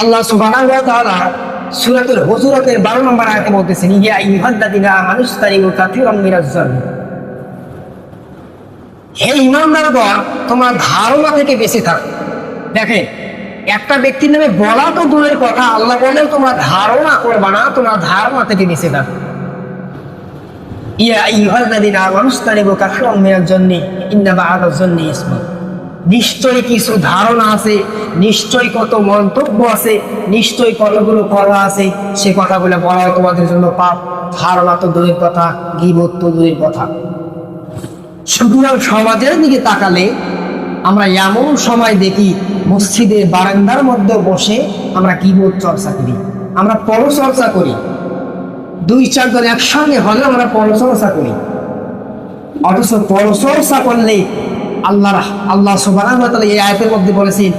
আল্লাহ সুবহানাহু ওয়া তাআলা সূরাতুল হুজুরাতের 12 নম্বর আয়াতে বলতেছেন, ইয়া আইয়ুহাল্লাযিনা আমানু ইসতানিবু কাসীরাম হে ইমানদারগণ, তোমরা ধারণা থেকে বেঁচে থাক। দেখেন একটা ব্যক্তির নামে বলা তো দূরের কথা, আল্লাহ বলেন তোমরা ধারণা করবা না, তোমরা ধারণা থেকে বেঁচে থাক। ইয়া আইয়ুহাল্লাযিনা আমানু ইসতানিবু কাসীরাম মিনাজ জান্নি ইন্না বা'দাজ জান্নি ইসমুন। নিশ্চয়ই কিছু ধারণা আছে, নিশ্চয় কত মন্তব্য আছে নিশ্চয়ই কতগুলো কথা আছে, সে কথাগুলো বলা তোমাদের জন্য পাপ। ধারণা তো দূরের কথা, গিবত তো দূরের কথা। সুতরাং সমাজের দিকে তাকালে আমরা এমন সময় দেখি, মসজিদের বারান্দার মধ্যে বসে আমরা গিবত চর্চা করি, আমরা পরচর্চা করি। দুই চারজন একসঙ্গে হলে আমরা পরচর্চা করি। অথচ পরচর্চা করলে আল্লাহ আল্লাহ তাআলা এই আয়াতের মধ্যে বলেছেন,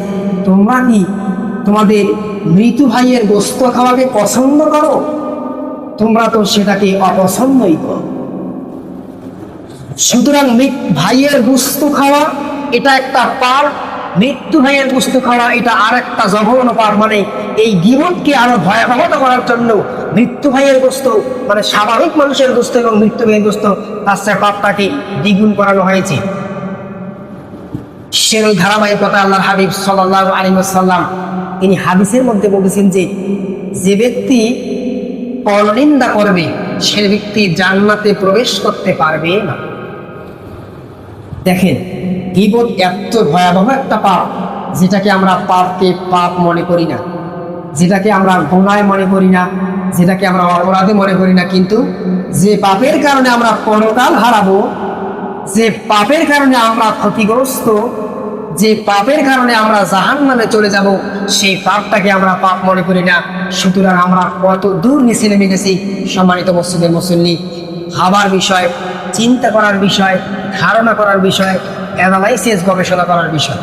তোমরা কি তোমাদের মৃত ভাইয়ের গোস্ত খাওয়াকে পছন্দ করো? তোমরা তো সেটাকে অপছন্দই করো। সুতরাং ভাইয়ের গোস্ত খাওয়া, এটা একটা পার মৃত্যু ভাইয়ের গোস্ত খাওয়া, এটা আর একটা জঘন্য পার মানে এই জীবনকে আরও ভয়াবহতা করার জন্য মৃত্যু ভাইয়ের গোস্ত মানে স্বাভাবিক মানুষের গোস্ত এবং মৃত্যু ভাইয়ের গোস্ত তার চেয়ে পাপটাকে দ্বিগুণ করানো হয়েছে। সেই ধারাবাহিকতা আল্লাহ হাবিব সাল্লাহ সাল্লাম তিনি হাদিসের মধ্যে বলেছেন যে যে ব্যক্তি পরনিন্দা করবে, সে ব্যক্তি জান্নাতে প্রবেশ করতে পারবে না। দেখেন, গিবত এত ভয়াবহ একটা পাপ, যেটাকে আমরা পাপকে পাপ মনে করি না, যেটাকে আমরা গোনায় মনে করি না, যেটাকে আমরা অপরাধে মনে করি না, কিন্তু যে পাপের কারণে আমরা পরকাল হারাবো যে পাপের কারণে আমরা ক্ষতিগ্রস্ত, যে পাপের কারণে আমরা জাহান মানে চলে যাব, সেই পাপটাকে আমরা পাপ মনে করি না। সুতরাং আমরা কত দূর নিচে নেমে গেছি, সম্মানিত মসজিদের মুসল্লি, ভাবার বিষয়, চিন্তা করার বিষয়, ধারণা করার বিষয় অ্যানালাইসিস গবেষণা করার বিষয়।